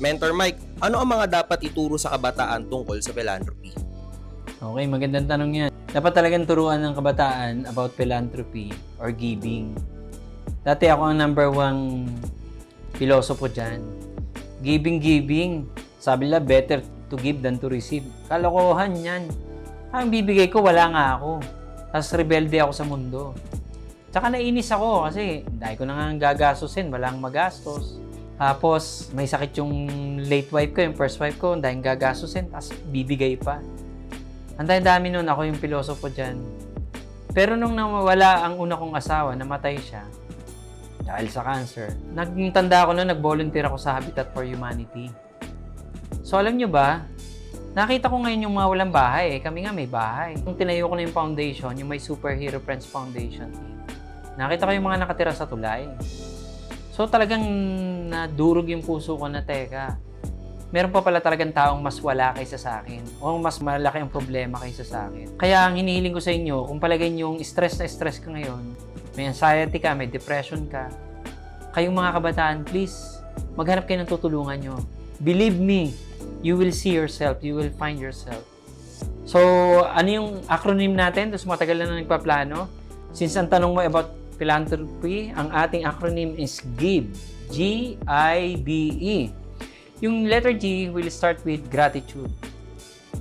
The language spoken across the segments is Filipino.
Mentor Mike, ano ang mga dapat ituro sa kabataan tungkol sa philanthropy? Okay, magandang tanong yan. Dapat talagang turuan ng kabataan about philanthropy or giving. Dati ako ang number one pilosopo dyan. Giving, giving. Sabi nila, better to give than to receive. Kalokohan yan. Ang bibigay ko, wala nga ako. Tapos rebelde ako sa mundo. Tsaka nainis ako kasi dahil ko na nga gagastusin, walang magastos. Tapos may sakit yung late wife ko, yung first wife ko, dahil gagastusin, tapos bibigay pa. Ang dami nun, ako yung pilosopo dyan. Pero nung nawala ang una kong asawa, namatay siya dahil sa cancer. Nagtanda ako noon, nag-volunteer ako sa Habitat for Humanity. So alam nyo ba, nakita ko ngayon yung mga walang bahay. Eh. Kami nga may bahay. Nung tinayo ko na yung foundation, yung may Superhero Friends Foundation, nakita ko yung mga nakatira sa tulay. So talagang nadurog yung puso ko na teka. Meron pa pala talagang taong mas wala kaysa sa akin o mas malaki ang problema kaysa sa akin. Kaya ang hinihiling ko sa inyo, kung palagay niyo stress na stress ka ngayon, may anxiety ka, may depression ka, kayong mga kabataan, please, maghanap kayo ng tutulungan nyo. Believe me, you will see yourself, you will find yourself. So, ano yung acronym natin? Tapos matagal na nagpaplano. Since ang tanong mo about philanthropy, ang ating acronym is GIVE. G-I-V-E. E. Yung letter G will start with gratitude.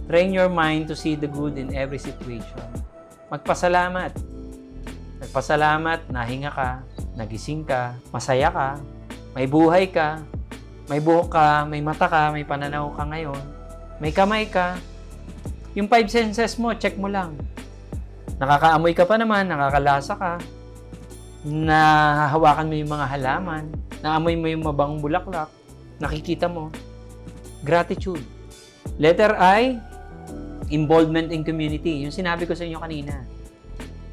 Train your mind to see the good in every situation. Magpasalamat. Magpasalamat, nahinga ka, nagising ka, masaya ka, may buhay ka, may buhok ka, may mata ka, may pananaw ka ngayon, may kamay ka. Yung five senses mo, check mo lang. Nakakaamoy ka pa naman, nakakalasa ka, nahahawakan mo yung mga halaman, naamoy mo yung mabangong bulaklak, nakikita mo. Gratitude. Letter I, involvement in community. Yung sinabi ko sa inyo kanina.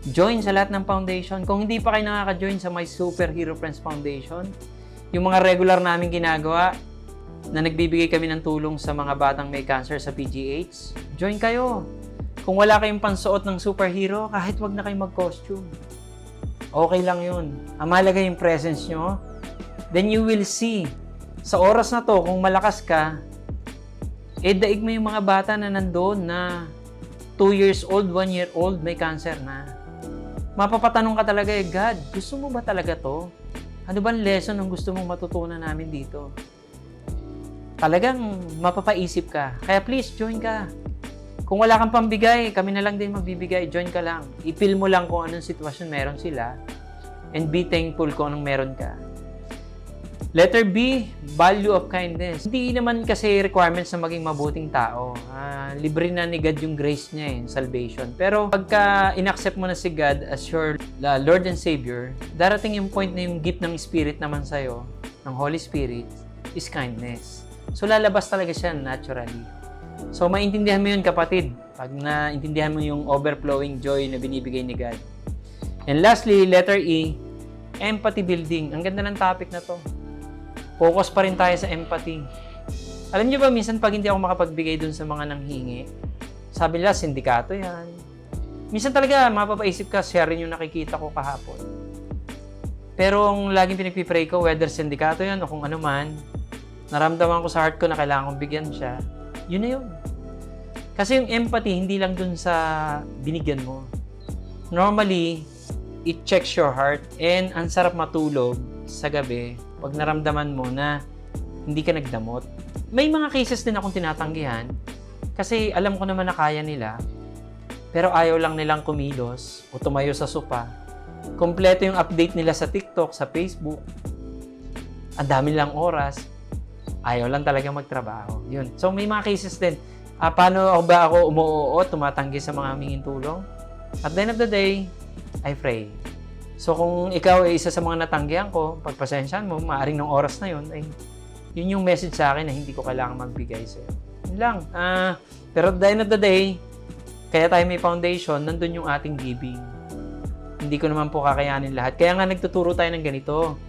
Join sa lahat ng foundation. Kung hindi pa kayo nakaka-join sa My Superhero Friends Foundation, yung mga regular namin ginagawa na nagbibigay kami ng tulong sa mga batang may cancer sa PGH, join kayo. Kung wala kayong pansuot ng superhero, kahit wag na kayong mag-costume. Okay lang yun. Ang mahalaga yung presence nyo. Then you will see, sa oras na to, kung malakas ka, eh daig mo yung mga bata na nandoon na 2 years old, 1 year old, may cancer na. Mapapatanong ka talaga eh, God, gusto mo ba talaga to? Ano ba lesson ang gusto mong matutunan namin dito? Talagang mapapaisip ka. Kaya please, join ka. Kung wala kang pambigay, kami na lang din magbibigay. Join ka lang. I-feel mo lang kung anong sitwasyon meron sila and be thankful kung anong meron ka. Letter B, value of kindness. Hindi naman kasi requirements na maging mabuting tao. Ah, libre na ni God yung grace niya eh, salvation. Pero pagka inaccept mo na si God as your uh, Lord and Savior, darating yung point na yung gift ng Spirit naman sa'yo, ng Holy Spirit, is kindness. So lalabas talaga siya naturally. So maintindihan mo yun kapatid, pag naintindihan mo yung overflowing joy na binibigay ni God. And lastly, letter E, empathy building. Ang ganda ng topic na to. Focus pa rin tayo sa empathy. Alam niyo ba, minsan pag hindi ako makapagbigay dun sa mga nanghingi, sabi nila, sindikato yan. Minsan talaga, mapapaisip ka, share rin yung nakikita ko kahapon. Pero ang laging pinagpipray ko, whether sindikato yan o kung ano man, naramdaman ko sa heart ko na kailangan kong bigyan siya, yun na yun. Kasi yung empathy, hindi lang dun sa binigyan mo. Normally, it checks your heart and ang sarap matulog sa gabi pag naramdaman mo na hindi ka nagdamot. May mga cases din akong tinatanggihan kasi alam ko naman na kaya nila pero ayaw lang nilang kumilos o tumayo sa sopa. Kompleto yung update nila sa TikTok, sa Facebook. Ang dami nilang oras. Ayaw lang talaga magtrabaho. Yun. So may mga cases din. Ah, paano ako ba ako umuoo, tumatanggi sa mga humingin tulong? At the end of the day, I pray. So kung ikaw ay isa sa mga natanggihan ko, pagpasensyahan mo, maaring ng oras na yun, ay yun yung message sa akin na hindi ko kailangan magbigay sa iyo. Yun lang. Ah, pero at the end of the day, kaya tayo may foundation, nandun yung ating giving. Hindi ko naman po kakayanin lahat. Kaya nga nagtuturo tayo ng ganito.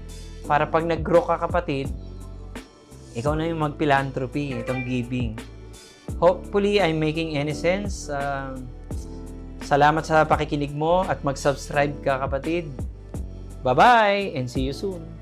Para pag nag-grow ka kapatid, ikaw na yung mag-philanthropy, itong giving. Hopefully, I'm making any sense. Um, Salamat sa pakikinig mo at mag-subscribe ka kapatid. Bye-bye and see you soon.